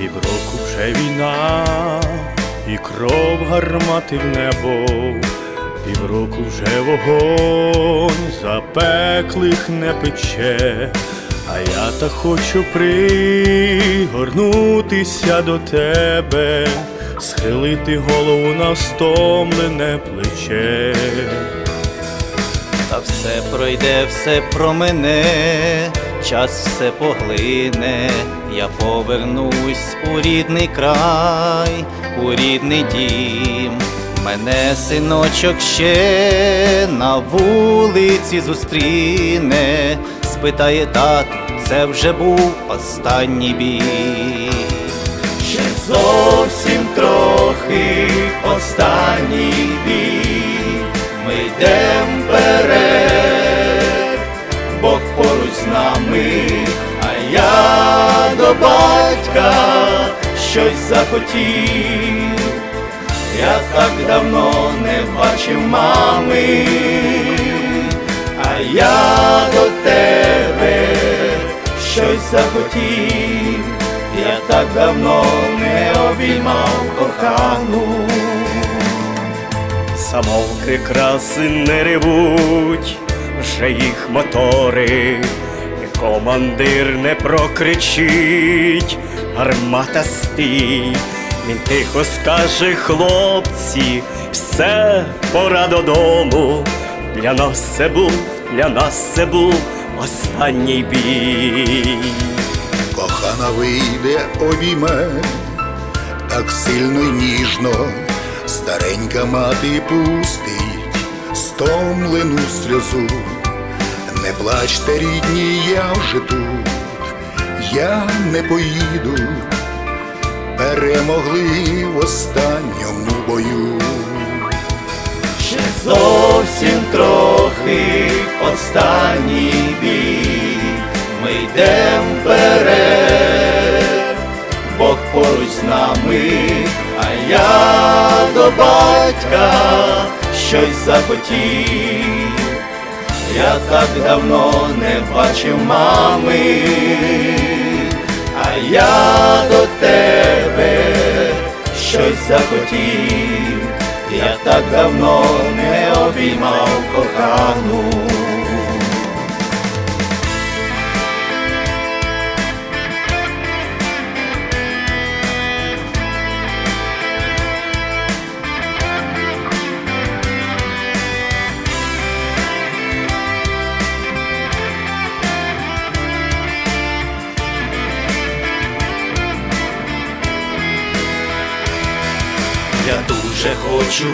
Іде війна і кров гармати в небо, півроку вже вогонь запеклих не пече, а я так хочу пригорнутися до тебе, схилити голову на стомлене плече. Та все пройде, все промене, час все поглине, я повернусь у рідний край, у рідний дім. Мене синочок ще на вулиці зустріне, спитає тату, це вже був останній бій. Ще зовсім трохи останній бій, ми йдем вперед, батька щось захотів. Я так давно не бачив мами, а я до тебе щось захотів, я так давно не обіймав кохану. Самовки краси не ревуть, вже їх мотори, командир не прокричить, гармата стій, він тихо скаже, хлопці, все пора додому. Для нас це був, для нас це був останній бій. Кохана вийде, обійме, так сильно й ніжно, старенька мати пустить стомлену сльозу. Не плачте, рідні, я вже тут, я не поїду, перемогли в останньому бою. Ще зовсім трохи останній бій, ми йдем вперед, Бог поруч з нами, а я до батька щось захотів. Я так давно не бачив мами, а я до тебе щось захотів, я так давно не обіймав кохану. Я дуже хочу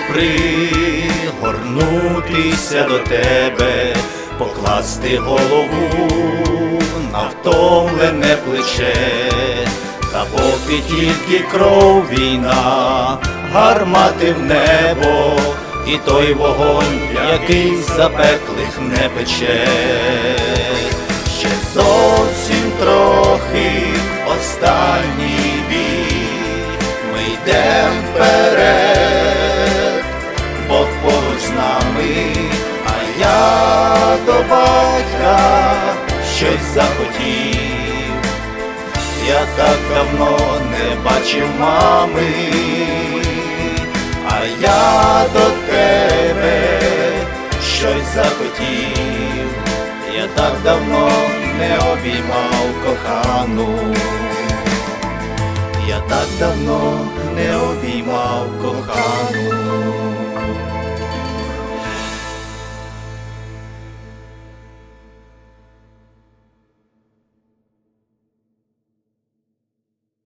пригорнутися до тебе, покласти голову на втомлене плече, та поки тільки кров війна, гармати в небо, і той вогонь, який запеклих не пече. Ще зовсім останній бій, ми йдем щось захотів. Я так давно не бачив мами, а я до тебе щось захотів. Я так давно не обіймав кохану. Я так давно не обіймав кохану.